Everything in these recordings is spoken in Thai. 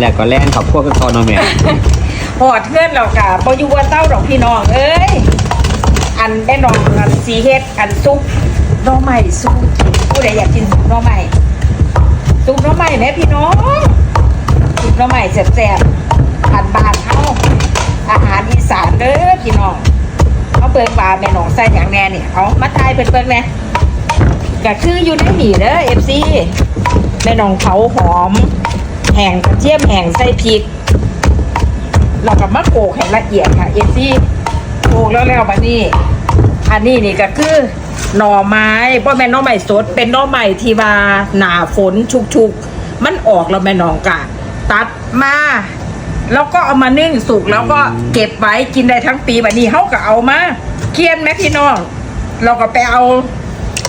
แล้วก็แล่นขับพวกก็เก่าเนแม่หอดเพื่อนเรากะพออยู่ว่าเต้าดอกพี่น้องเอ้ยอันแม่น้องอันสีเฮ็ดอันซุปน้องใหม่ซุปผู้ใดอยากกินซุปน้องใหม่ซุปน้องใหม่แม่พี่น้องซุปน้องใหม่แซ่บๆอันบานเฮาอาหารอีสานเด้อพี่น้องเขาเปิงปลาแม่น้องใส่อย่างแน่เนี่ยเอามาทายเปิงเปิงแน่ก็คืออยู่ในหมี่เด้อเอฟซีแม่น้องเผาหอม แห้งกระเทียมแห้งใส่พริกเรากับมะโขกให้ละเอียดค่ะเอซี่โขกแล้วแล้วมานี่อันนี้นี่ก็คือหน่อไม้เพราะแม่นหน่อไม้สด เป็นหน่อไม้ที่ว่าหนาฝนชุกๆ มันออกแล้วแม่น้องกะตัดมาแล้วก็เอามานึ่งสุกแล้วก็เก็บไว้กินได้ทั้งปีแบบนี้เขาก็เอามาเคียนไหมพี่น้อง เราก็ไปเอา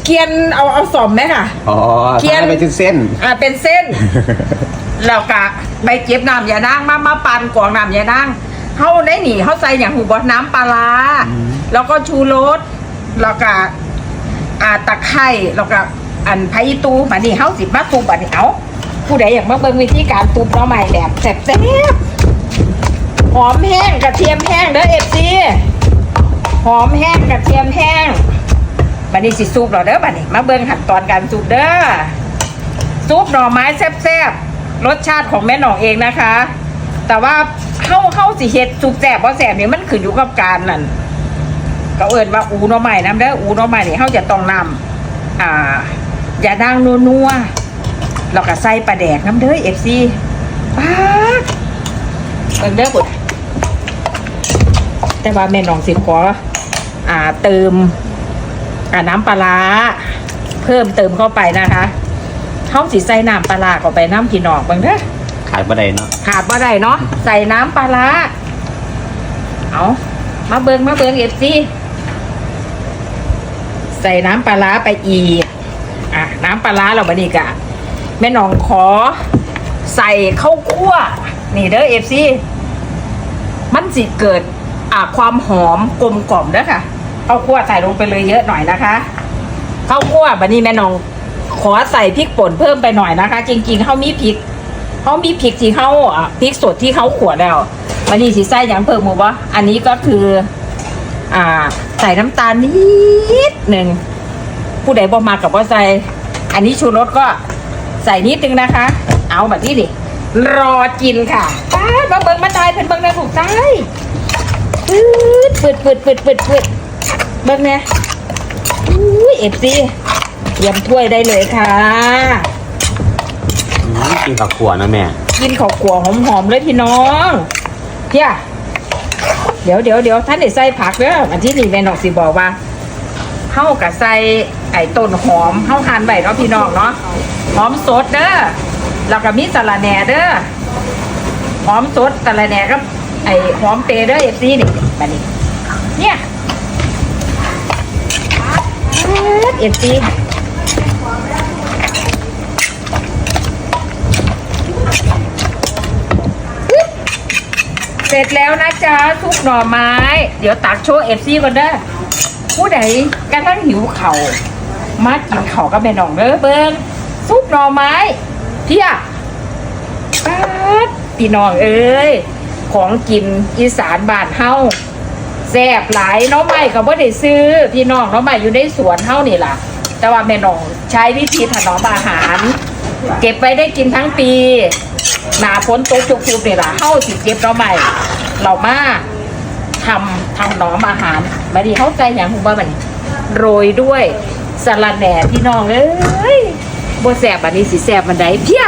เคียนเอาเอาสอมไหมค่ะอ๋อเขียนทำให้ไปถึงเส้นอ่าเป็นเส้น แล้วก็ไปเก็บน้ำยานางมามาปั่นกรองน้ำยานางเขาได้หนีเขาใส่อย่างหูบอน้ำปลาร้าแล้วก็ชูรสแล้วก็อ่าตะไคร้แล้วก็อันไผ่ตูมานี่เขาสิมาตูบันนี้เอาผู้ใดอยากมาเบิ่งวิธีการตูบหน้อใหม่แบบแซ่บๆหอมแห้งกระเทียมแห้งเด้อเอฟซีหอมแห้งกระเทียมแห้งบันนี้สิซุปเราเด้อบันนี้มาเบิ่งขั้นตอนการซุปเด้อซุปหน่อไม้แซ่บๆ รสชาติของแม่หนองเองนะคะ แต่ว่าเข้าเข้าสิเฮ็ดซุปแซ่บเพราะแซ่บนี่ยมันขึ้นอยู่กับการนั่นก็เอิ้นว่าอูน่อไม้น้ำเด้ออูน่อไม้นี่เขาจะต้องนำอ่า อย่าดังนัวๆแล้วก็ใส่ปลาแดกน้ำเด้อเอฟซีป้าดเบิ่งเด้อบุดแต่ว่าแม่น่องสิขออ่าเติมอ่าน้ำปลาเพิ่มเติมเข้าไปนะคะ เขาสิใส่น้ำปลาร้าเข้าไปน้ำพี่น้องเบิ่งเด้อขายบ่ได้เนาะขาดบ่ได้เนาะใส่น้ำปลาร้าเอามาเบิงมาเบิงเอฟซีใส่น้ำปลาร้าไปอีกอะน้ำปลาร้าเราบันนี้กะแม่น้องขอ ใส่ข้าวคั่ว นี่เด้อเอฟซีมันสิเกิดอะความหอมกลมกล่อมเด้อค่ะข้าวคั่วใส่ลงไปเลยเยอะหน่อยนะคะข้าวคั่วบันนี้แม่น้อง ขอใส่พริกป่นเพิ่มไปหน่อยนะคะ จริงๆเขามีพริกเขามีพริกที่เขาอะพริกสดที่เขาขวดแล้ววันนี้สีไส้ย่างเพิ่มหมูวะอันนี้ก็คือ อ่า ใส่น้ำตาลนิดหนึ่งผู้ใดบอมากับว่าใส่อันนี้ชูรสก็ใส่นิดนึงนะคะ เอาแบบนี้ดิรอกินค่ะป้าดมาเบิ่งมาตายเพิ่นเบิ่งในถูกใจปืดปืดปืดปืดปืดปืดเบิงเนี่ยอุ้ยเอฟซี เตรียมถ้วยได้เลยค่ะ อืมกินกับขวนะแม่ กินข้าวขัวหอมๆเลยพี่น้องเฮียเดี๋ยวเดี๋ยวเดี๋ยวท่านได้ใส่ผักเด้ออันที่นี่แม่น้องสิบอกว่าเฮากับใส่ไอ้ต้นหอมเฮาหั่นไว้เนาะพี่น้องเนาะหอมสดเด้อแล้วก็มีสะระแหน่เด้อหอมสดสะระแหน่กับไอ้หอมเปรย์เด้อเอฟซีนี่มานี่เนี่ยเอฟซี เสร็จแล้วนะจ๊ะทุกหน่อไม้ เดี๋ยวตักโชว์เอฟซีก่อนเด้อผู้ใดกำลังหิวเข่ามากินเข่ากับแม่น้องเด้อเบิ้งซุปหน่อไม้เที่ยป๊าดพี่น้องเอ้ยของกินอีสานบ้านเฮาแซ่บหลายน้องใหม่ก็บ่ได้ซื้อ พี่น้องน้องใหม่อยู่ในสวนเฮานี่ล่ะ แต่ว่าแม่น้องใช้วิธีถนอมอาหาร เก็บไว้ได้กินทั้งปี หนาพ้นโต๊ะจุกๆเนี่ยล่ะเข้าสิเก็บเราใหม่เรามาทำทำหนอมอาหารมาดีเข้าใจอย่างคุณว่ามันโรยด้วยสลัดแหน่พี่น้องเอ้ยโบแสบอันนี้สิแสบมันไดเพี้ย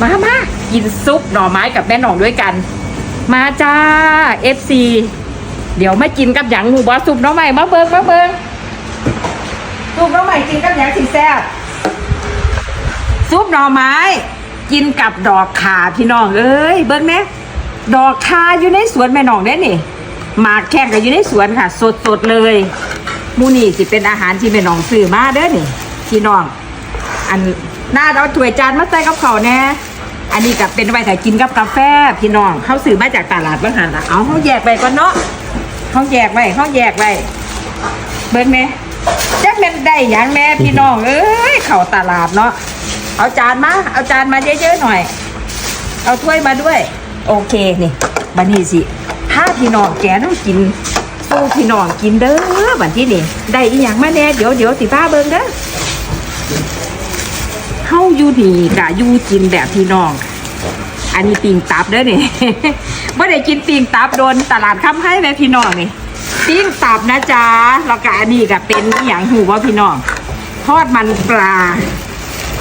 มามากินซุปหน่อไม้กับแม่หน่องด้วยกัน มาจ้า FC เดี๋ยวมากินกับหยังหนูบอซุปน้องใหม่มาเบิงมาเบิงซุปน้องใหม่กินกับหยังสิแซ่บซุปหน่อไม้ กินกับดอกขาพี่น้องเอ้ยเบิ้งเนี่ยดอกคาอยู่ในสวนแม่น้องเด้นี่หมากแข้งก็อยู่ในสวนค่ะ สดสดๆเลยมูนี่สิเป็นอาหารที่แม่น้องซื้อมาเด้อนี่พี่น้อง อันหน้าเราถ้วยจานมาใส่กับเขาแน่อันนี้ก็เป็นไว้แต่กินกับกาแฟพี่น้องเขาซื้อมาจากตลาดบ้างหันละเอาเขาแยกไปก่อนเนาะเขาแยกไว้เขาแยกไว้เบิ้งเนี่ยจะเป็นได้ยังแม่พี่น้องเอ้ยเขาตลาดเนาะ เอาจานมา เอาจานมาเยอะๆหน่อย เอาถ้วยมาด้วย โอเคนี่บันนี้สิถ้าพี่น้องแกต้องกินสู้พี่น้องกินเด้อบันที่นี่ได้อีหยังมาแน่เดี๋ยวเดี๋ยวสิป้าเบิ่งเด้อเฮาอยู่ดีกะอยู่กินแบบพี่น้อง อันนี้ปิงตับเด้อนี่ไม่ได้กินปิงตับโดนตลาดค้ำให้แม่พี่น้องนี่ปิ้งตับนะจ๊ะแล้วก็อันนี้ก็เป็นอย่างหูว่าพี่น้อง ทอดมันปลา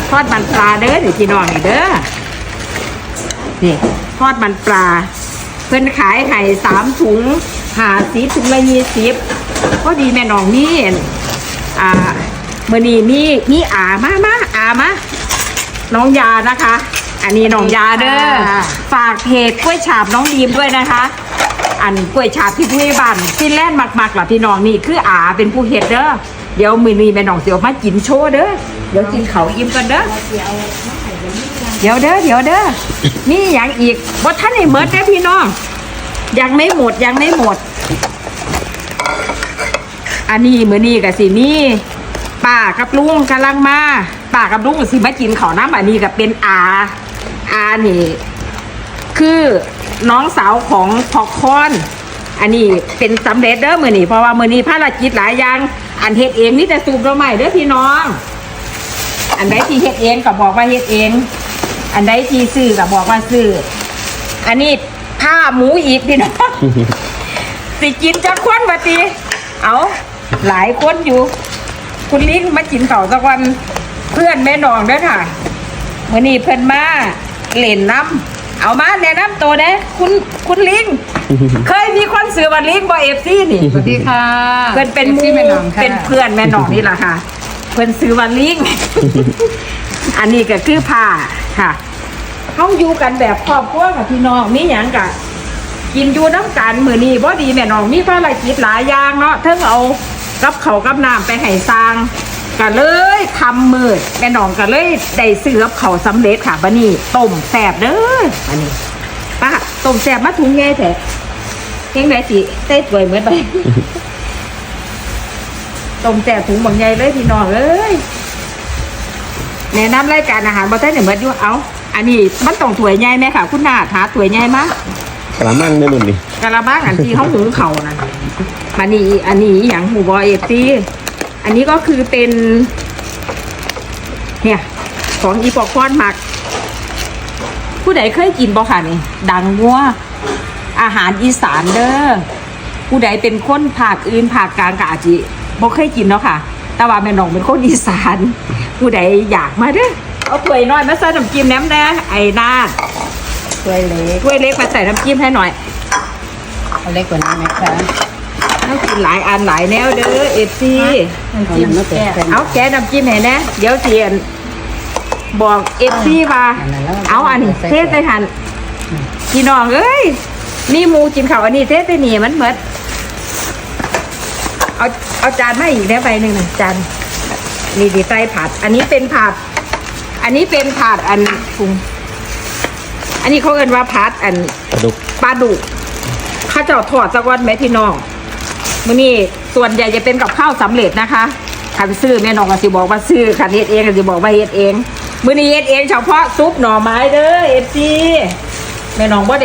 ทอดมันปลาเด้อนี่พี่น้องนี่เด้อนี่ทอดมันปลา เพิ่นขายไข่สามถุงหาสีถุงละยี่สิบก็ดีแม่น้องนี่อ่าเมื่อนี้มีมีอามามาอามาน้องยานะคะ อันนี้น้องยาเด้อค่ะฝากเพจกล้วยฉาบน้องดีมด้วยนะคะ อันกล้วยฉาบที่ผู้ใหญ่บ้านฟินแลนด์มักๆล่ะพี่น้องนี่คืออาเป็นผู้เฮ็ดเด้อ เดี๋ยวมือนี้แม่น้องเสียวมากินโชว์เด้อ เดี๋ยวกินเขาวอิ่มกันเด้อ เดี๋ยวเด้อเดี๋ยวเด้อมีอย่างอีกว่าท่านไอ้เมิดนะพี่น้อง ยังไม่หมดยังไม่หมด อันนี้มือนี้กับสินี่ป้ากับลุงกำลังมาป้ากับลุงสิมากินข้าวน้ำอันนี้กับเป็นอาอานี่ คือน้องสาวของพอคอน อันนี้เป็นสำเร็จเด้อมือนี้เพราะว่ามือนี้ภารกิจหลายอย่าง อันเฮ็ดเองนี่แต่สูบเราใหม่เด้อพี่น้อง อันใดที่เฮ็ดเองก็บอกว่าเฮ็ดเอง อันใดที่ซื้อก็บอกว่าซื้ออันนี้ผ้าหมูอีกพี่น้องสิกินจะควนบัตีเอาหลายคนอยู่ คุณลิงมากินเต่าสักวันเพื่อนแม่นองเด้อค่ะมือนี้เพิ่อนมาเล่นน้ำเอามาแนะน้ำตัวเด้คุณคุณลิง เคยมีคนซื้อวันลิงบ่เอฟซีนี่สวัสดีค่ะเพื่อนเป็นหมูซี่แม่น้องค่ะเป็นเพื่อนแม่น้องนี่แหละค่ะ เพื่อนซื้อวันลิงอันนี้ก็คือผ้าค่ะเขาอยู่กันแบบครอบครัวกับพี่น้องมีหยังกะกินอยู่น้ำกันมือนี้บ่ดีแม่น้องมีภารกิจหลายอย่างเนาะเทั้งเอากับเขาวกับน้ำไปให้สร้างก็เลยทำมืดแม่น้องก็เลยได้ซื้อกับเขาวสำเร็จค่ะบันนี้ต้มแสบเด้ออันนี้ป้า ต้มแสบมาถุงใหญ่แท้เพียงไหนสิเต้สวยเหมือนไปต้มแสบถุงบางใหญ่เลยพี่น้องเอ้ยแนะนำรายการอาหารบ่ได้เนี่ยเหมือนอยู่เอาอันนี้มันต้องถ้วยใหญ่ไหมค่ะ คุณนาถหาถ้วยใหญ่มากกระมังได้รุ่นนี่กะละมังอันที่เขาหุงเขานะอันนี้อันนี้อย่างหูบอยเอฟซีอันนี้ก็คือเป็น เนี่ย ของอีปอกฟอนหมัก ผู้ใดเคยกินบ่ค่ะนี่ ดังงัวอาหารอีสานเด้อผู้ใดเป็นคนภาคอื่นภาคกลางกอาจจิบ่เคยกินเนาะค่ะ แต่ว่าแม่น้องเป็นคนอีสาน ผู้ใดอยากมาเด้อเอาถ้วยน้อยมาใส่น้ำจิ้มแหนมแน่ไอ้นาดถ้วยเล็กถ้วยเล็กมาใส่น้ำจิ้มให้หน่อยเอาเล็กกว่านี้ไหมคะต้องกินหลายอันหลายแนวเด้อเอฟซีน้ำจิ้มแก้เอาแกะน้ำจิ้มให้นะเดี๋ยวเทียน บอกเอฟซีว่า เอาอันนี้เทใส่หันพี่น้องเอ้ย นี่หมูกินข้าวอันนี้เทใส่นี่มันเหมือนเอาเอาจานมาอีกได้ใบหนึ่งนะจานนี่ดีใส่ผัด อันนี้เป็นผัด อันนี้เป็นผัดอันปรุงอันนี้เขาเอิ้นว่าผัดอันกระดุกปลาดุกข้าเจ้าทอดสักวันไหมพี่น้องมื้อนี้ส่วนใหญ่จะเป็นกับข้าวสำเร็จนะคะคันซื้อแม่น้องก็สิบอกว่าซื้อคันเฮ็ดเองก็สิบอกว่าเฮ็ดเอง มือนี้เอ็ดเองเฉพาะซุปหน่อไม้เด้อเอฟซีแม่น้องบ่ได้